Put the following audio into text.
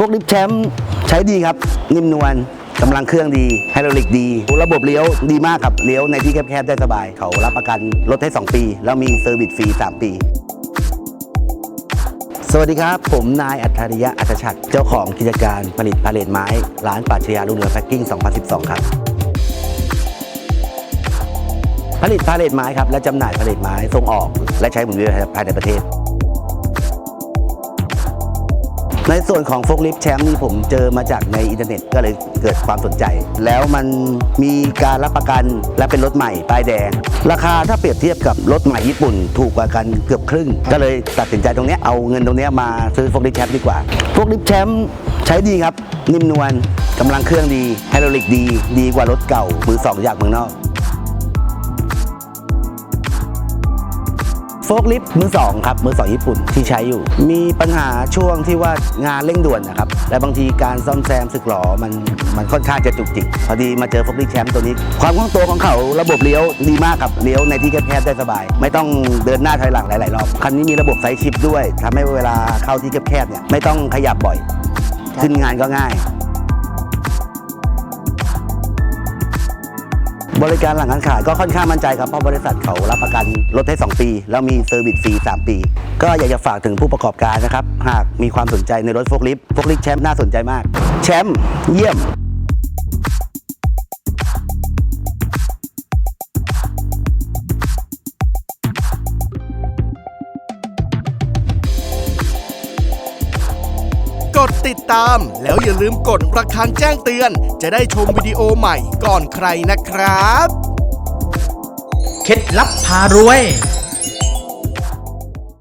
พวกลิฟต์แชมป์ใช้ดีครับ นิ่มนวลกำลังเครื่องดีไฮดรอลิกดี ระบบเลี้ยวดีมากครับ เลี้ยวในที่แคบๆได้สบาย เขารับประกันรถให้ 2 ปี แล้วมีเซอร์วิสฟรี 3 ปี สวัสดีครับ ผมนายอัจฉริยะอัจฉัดเจ้าของกิจการผลิตพาเลทไม้ ร้านปราชญาลุงเรืองแพ็กกิ้ง 2012 ครับผลิตพาเลทไม้ครับและจำหน่ายพาเลทไม้ส่งออก และใช้หมุนเวียนภายในประเทศ ในส่วนของโฟกลิฟแชมป์นี่ผมเจอมาจากในอินเทอร์เน็ตก็เลยเกิดความสนใจ แล้วมันมีการรับประกันและเป็นรถใหม่ป้ายแดง ราคาถ้าเปรียบเทียบกับรถใหม่ญี่ปุ่น ถูกกว่ากันเกือบครึ่ง ก็เลยตัดสินใจตรงนี้เอาเงินตรงนี้มาซื้อโฟกลิฟแชมป์ดีกว่าโฟกลิฟแชมป์ใช้ดีครับนิ่มนวลกำลังเครื่องดีไฮดรอลิกดี ดีกว่ารถเก่ามือสองจากเมืองนอก โฟกลิฟต์มือสองครับมือสองญี่ปุ่นที่ใช้อยู่ มีปัญหาช่วงที่ว่างานเร่งด่วนนะครับและบางทีการซ่อมแซมสึกหรอมันมันค่อนข้างจะจุกจิกพอดีมาเจอโฟกลิฟต์แชมป์ตัวนี้ ความคล่องตัวของเขาระบบเลี้ยวดีมากครับเลี้ยวในที่แคบๆได้สบาย ไม่ต้องเดินหน้าถอยหลังหลายๆรอบคันนี้มีระบบไซส์ชิปด้วยทำให้เวลาเข้าที่แคบๆเนี่ยไม่ต้องขยับบ่อย ขึ้นงานก็ง่าย บริการหลังการขายก็ค่อนข้างมั่นใจครับเพราะบริษัทเขารับประกันรถให้ 2 ปี แล้วมีเซอร์วิสฟรี 3 ปี ก็อยากจะฝากถึงผู้ประกอบการนะครับ หากมีความสนใจในรถโฟกลิฟต์โฟกลิฟต์แชมป์น่าสนใจมาก แชมป์เยี่ยม กดติดตาม แล้วอย่าลืมกดระฆังแจ้งเตือน จะได้ชมวิดีโอใหม่ก่อนใครนะครับ เคล็ดลับพารวย